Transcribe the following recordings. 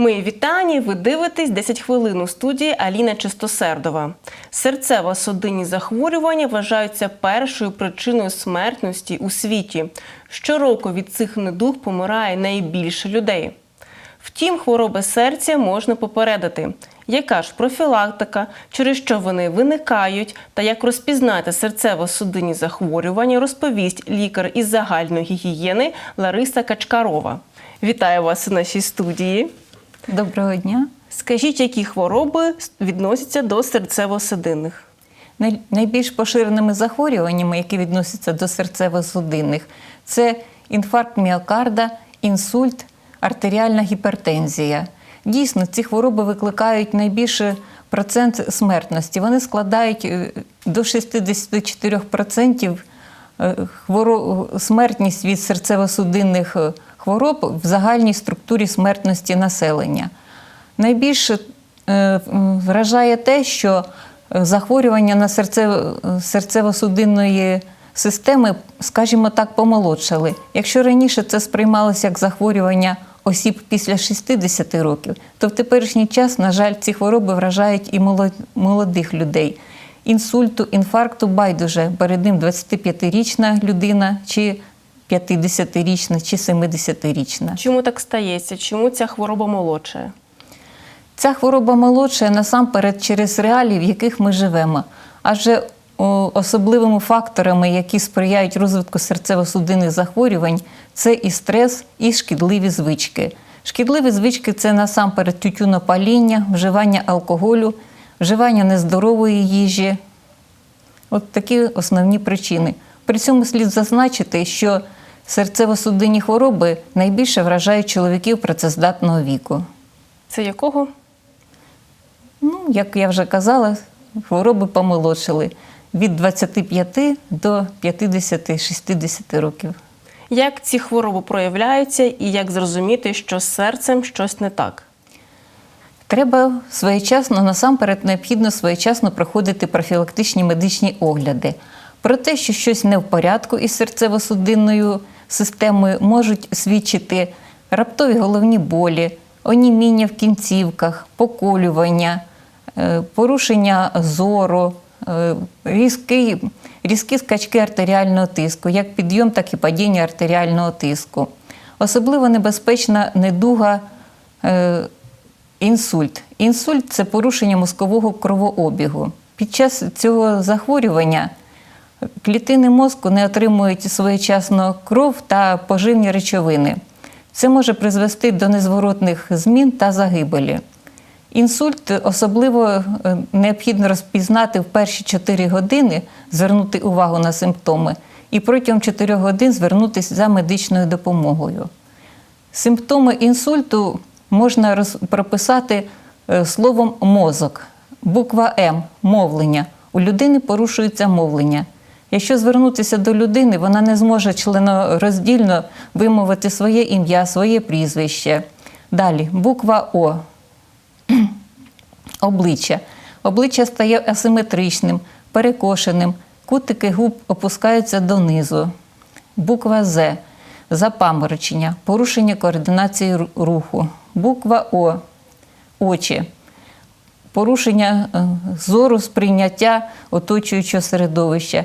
Мої вітання. Ви дивитесь 10 хвилин у студії Аліна Чистосердова. Серцево-судинні захворювання вважаються першою причиною смертності у світі. Щороку від цих недуг помирає найбільше людей. Втім, хвороби серця можна попередити. Яка ж профілактика, через що вони виникають, та як розпізнати серцево-судинні захворювання, розповість лікар із загальної гігієни Лариса Качкарова. Вітаю вас у нашій студії. Доброго дня. Скажіть, які хвороби відносяться до серцево-судинних? Найбільш поширеними захворюваннями, які відносяться до серцево-судинних, це інфаркт міокарда, інсульт, артеріальна гіпертензія. Дійсно, ці хвороби викликають найбільший процент смертності. Вони складають е, до 64% е, хворо- смертність від серцево-судинних е, хвороб в загальній структурі смертності населення. Найбільше вражає те, що е, захворювання на серцево- серцево-судинної системи, скажімо так, помолодшали. Якщо раніше це сприймалося як захворювання осіб після 60 років, то в теперішній час, на жаль, ці хвороби вражають і молодих людей. Інсульту, інфаркту байдуже перед ним 25-річна людина чи 50-річна чи 70-річна. Чому так стається? Чому ця хвороба молодшає? Ця хвороба молодша насамперед через реалії, в яких ми живемо. Адже особливими факторами, які сприяють розвитку серцево-судинних захворювань, це і стрес, і шкідливі звички. Шкідливі звички це насамперед тютюнопаління, вживання алкоголю, вживання нездорової їжі. От такі основні причини. При цьому слід зазначити, що серцево-судинні хвороби найбільше вражають чоловіків працездатного віку. Це якого? Ну, як я вже казала, хвороби помолодшили від 25 до 50-60 років. Як ці хвороби проявляються і як зрозуміти, що з серцем щось не так? Треба своєчасно, насамперед, необхідно своєчасно проходити профілактичні медичні огляди. Про те, що щось не в порядку із серцево-судинною системою, можуть свідчити раптові головні болі, оніміння в кінцівках, поколювання, е, порушення зору, е, різкі, різкі скачки артеріального тиску, як підйом, так і падіння артеріального тиску. Особливо небезпечна недуга. е, Інсульт. Інсульт це порушення мозкового кровообігу. Під час цього захворювання клітини мозку не отримують своєчасно кров та поживні речовини. Це може призвести до незворотних змін та загибелі. Інсульт особливо е, необхідно розпізнати в перші 4 години, звернути увагу на симптоми, і протягом 4 годин звернутися за медичною допомогою. Симптоми інсульту можна прописати е, словом мозок. Буква М мовлення. У людини порушується мовлення. Якщо звернутися до людини, вона не зможе членороздільно вимовити своє ім'я, своє прізвище. Далі, буква О. Обличчя. Обличчя стає асиметричним, перекошеним, кутики губ опускаються донизу. Буква З. Запаморочення, порушення координації руху. Буква О. Очі. Порушення е, зору сприйняття оточуючого середовища.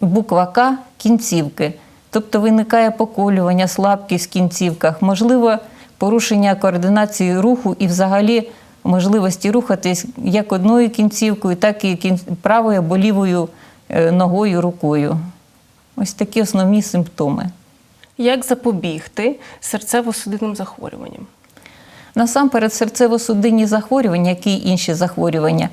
Буква К кінцівки. Тобто виникає поколювання, слабкість в кінцівках, можливо, порушення координації руху і взагалі можливості рухатись як одною кінцівкою, так і правою або лівою е, ногою, рукою. Ось такі основні симптоми. Як запобігти серцево-судинним захворюванням? Насамперед, серцево-судинні захворювання, як і інші захворювання,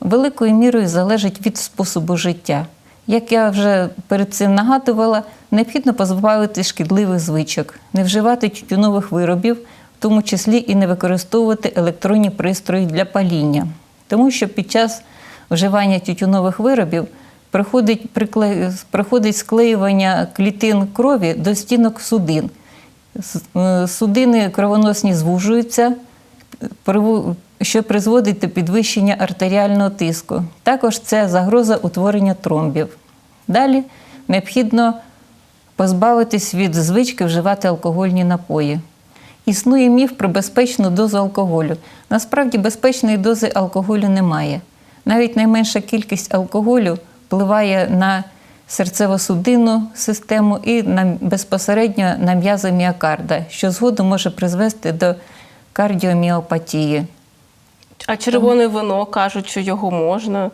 великою мірою залежать від способу життя. Як я вже перед цим нагадувала, необхідно позбавити шкідливих звичок, не вживати тютюнових виробів, в тому числі і не використовувати електронні пристрої для паління. Тому що під час вживання тютюнових виробів приходить, склеювання клітин крові до стінок судин. Судини кровоносні звужуються, що призводить до підвищення артеріального тиску. Також це загроза утворення тромбів. Далі необхідно позбавитись від звички вживати алкогольні напої. Існує міф про безпечну дозу алкоголю. Насправді безпечної дози алкоголю немає. Навіть найменша кількість алкоголю впливає на серцево-судинну систему і на, безпосередньо на м'язи міокарда, що згодом може призвести до кардіоміопатії. А червоне вино кажуть, що його можна.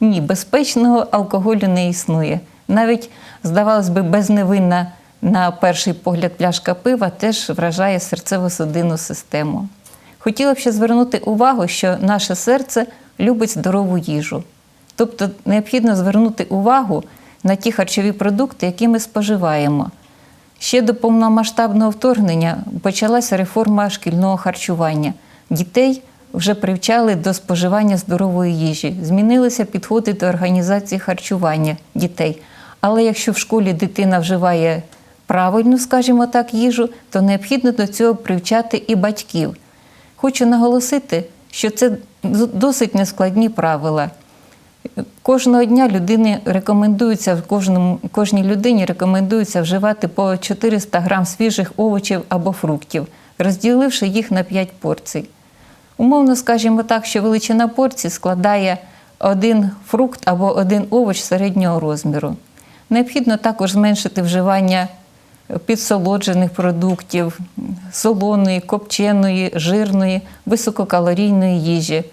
Ні, безпечного алкоголю не існує. Навіть, здавалось би, безневинна на перший погляд пляшка пива теж вражає серцево-судинну систему. Хотіла б ще звернути увагу, що наше серце любить здорову їжу. Тобто необхідно звернути увагу на ті харчові продукти, які ми споживаємо. Ще до повномасштабного вторгнення почалася реформа шкільного харчування. Дітей вже привчали до споживання здорової їжі. Змінилися підходи до організації харчування дітей. Але якщо в школі дитина вживає правильну, скажімо так, їжу, то необхідно до цього привчати і батьків. Хочу наголосити, що це досить нескладні правила. Кожного дня людині рекомендується кожному, кожній людині рекомендується вживати по 400 грам свіжих овочів або фруктів, розділивши їх на 5 порцій. Умовно скажімо так, що величина порції складає один фрукт або один овоч середнього розміру. Необхідно також зменшити вживання підсолоджених продуктів, солоної, копченої, жирної, висококалорійної їжі,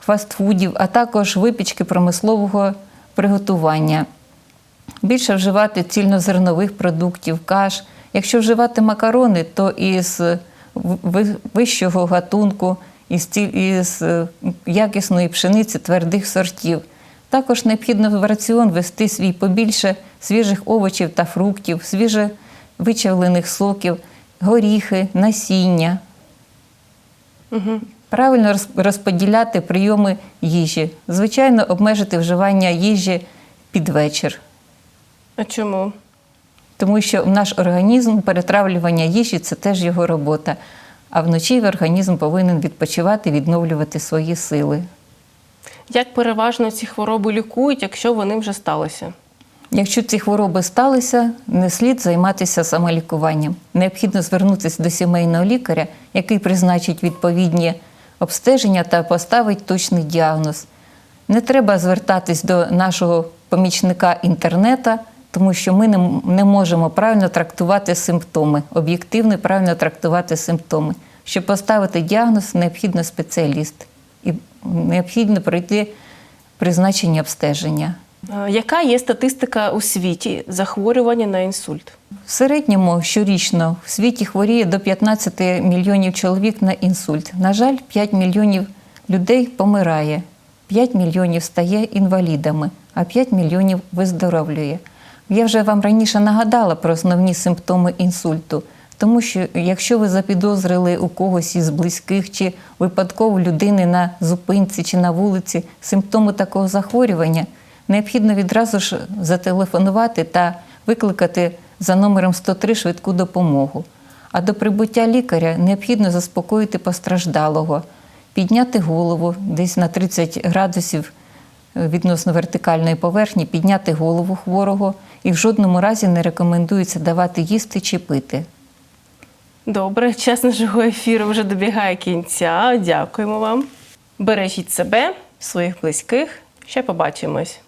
фастфудів, а також випічки промислового приготування. Більше вживати цільнозернових продуктів, каш. Якщо вживати макарони, то із вищого гатунку, із, із е, якісної пшениці твердих сортів. Також необхідно в раціон ввести свій побільше свіжих овочів та фруктів, свіже вичавлених соків, горіхи, насіння. Правильно розподіляти прийоми їжі. Звичайно, обмежити вживання їжі під вечір. А чому? Тому що наш організм перетравлювання їжі це теж його робота. А вночі організм повинен відпочивати, відновлювати свої сили. Як переважно ці хвороби лікують, якщо вони вже сталися? Якщо ці хвороби сталися, не слід займатися самолікуванням. Необхідно звернутися до сімейного лікаря, який призначить відповідні обстеження та поставить точний діагноз. Не треба звертатись до нашого помічника інтернета, тому що ми не, не можемо правильно трактувати симптоми, об'єктивно правильно трактувати симптоми. Щоб поставити діагноз, необхідно спеціаліст і необхідно пройти призначення обстеження. Яка є статистика у світі захворювання на інсульт? В середньому щорічно в світі хворіє до 15 мільйонів чоловік на інсульт. На жаль, 5 мільйонів людей помирає, 5 мільйонів стає інвалідами, а 5 мільйонів виздоровлює. Я вже вам раніше нагадала про основні симптоми інсульту, тому що якщо ви запідозрили у когось із близьких чи випадково людини на зупинці чи на вулиці симптоми такого захворювання, необхідно відразу ж зателефонувати та викликати за номером 103 швидку допомогу. А до прибуття лікаря необхідно заспокоїти постраждалого, підняти голову десь на 30 градусів відносно вертикальної поверхні, підняти голову хворого і в жодному разі не рекомендується давати їсти чи пити. Добре, час нашого ефіру вже добігає кінця. Дякуємо вам. Бережіть себе, своїх близьких. Ще побачимось.